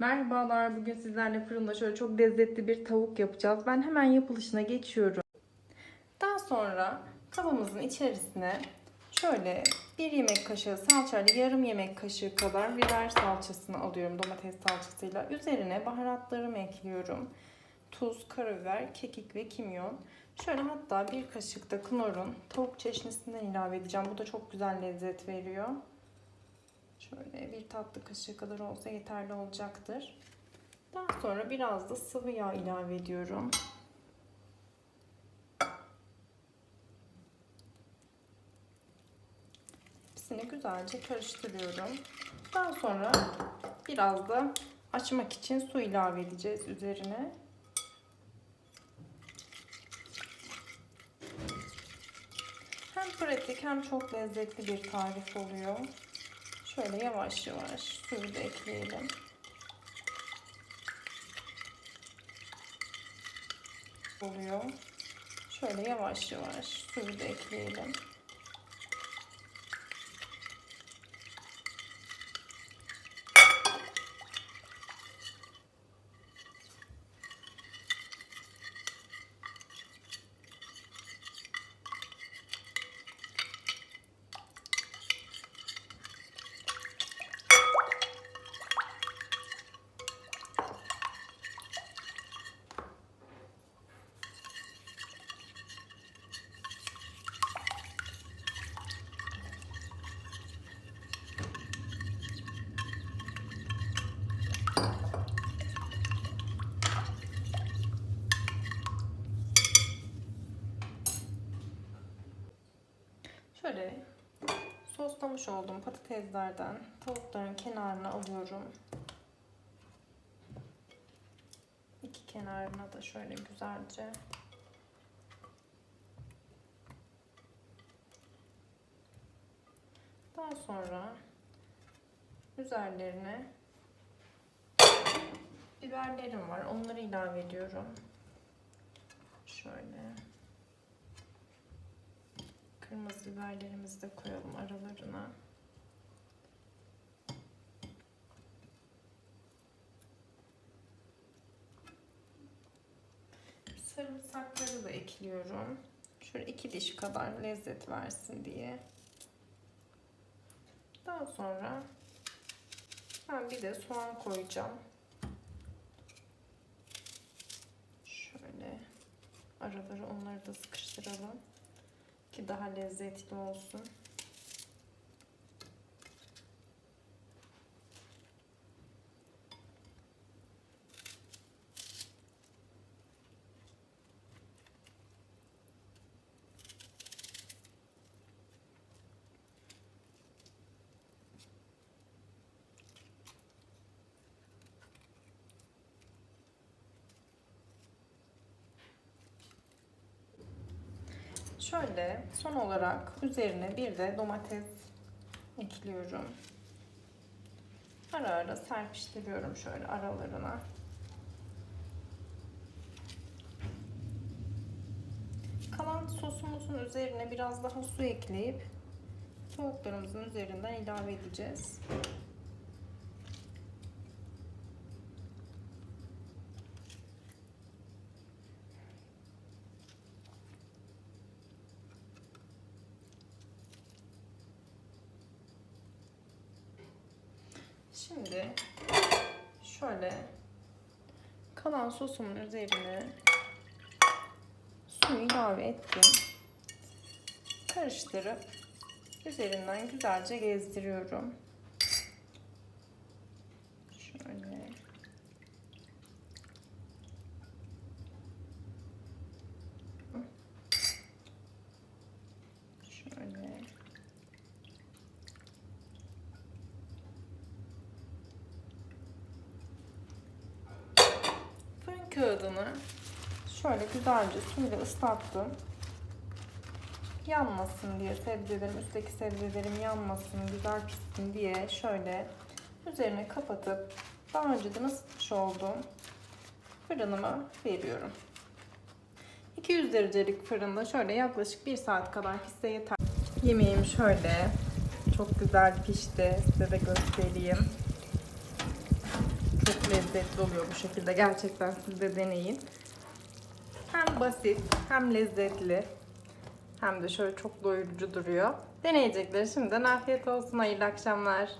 Merhabalar, bugün sizlerle fırında şöyle çok lezzetli bir tavuk yapacağız. Ben hemen yapılışına geçiyorum. Daha sonra tavamızın içerisine şöyle bir yemek kaşığı salçayla yarım yemek kaşığı kadar biber salçasını alıyorum domates salçasıyla. Üzerine baharatlarımı ekliyorum. Tuz, karabiber, kekik ve kimyon. Şöyle hatta bir kaşık da knorrun tavuk çeşnisinden ilave edeceğim. Bu da çok güzel lezzet veriyor. Şöyle bir tatlı kaşığı kadar olsa yeterli olacaktır. Daha sonra biraz da sıvı yağ ilave ediyorum. Hepsini güzelce karıştırıyorum. Daha sonra biraz da açmak için su ilave edeceğiz üzerine. Hem pratik hem çok lezzetli bir tarif oluyor. Şöyle yavaş yavaş suyu da ekleyelim. Oluyor. Şöyle yavaş yavaş suyu da ekleyelim. Şöyle soslamış olduğum patateslerden tavukların kenarına alıyorum. İki kenarına da şöyle güzelce Daha sonra üzerlerine biberlerim var. Onları ilave ediyorum. Şöyle. Kırmızı biberlerimizi de koyalım aralarına. Sarımsakları da ekliyorum. Şöyle iki diş kadar lezzet versin diye. Daha sonra ben bir de soğan koyacağım. Şöyle araları onları da sıkıştıralım daha lezzetli olsun. Şöyle son olarak üzerine bir de domates ekliyorum. Ara ara serpiştiriyorum şöyle aralarına. Kalan sosumuzun üzerine biraz daha su ekleyip tavuklarımızın üzerinden ilave edeceğiz. Şimdi şöyle kalan sosumun üzerine suyu ilave ettim. Karıştırıp üzerinden güzelce gezdiriyorum. Şöyle. Şöyle. Fırın kağıdını şöyle güzelce suyla ıslattım. Yanmasın diye sebzelerim, üstteki sebzelerim yanmasın, güzel pişsin diye şöyle üzerine kapatıp daha önceden ısıtmış olduğum fırınıma veriyorum. 200 derecelik fırında şöyle yaklaşık 1 saat kadar pişse yeter. Yemeğim şöyle çok güzel pişti. Size de göstereyim. Lezzetli. oluyor bu şekilde. Gerçekten siz de deneyin. Hem basit hem lezzetli hem de şöyle çok doyurucu duruyor. Deneyecekleri şimdiden afiyet olsun. Hayırlı akşamlar.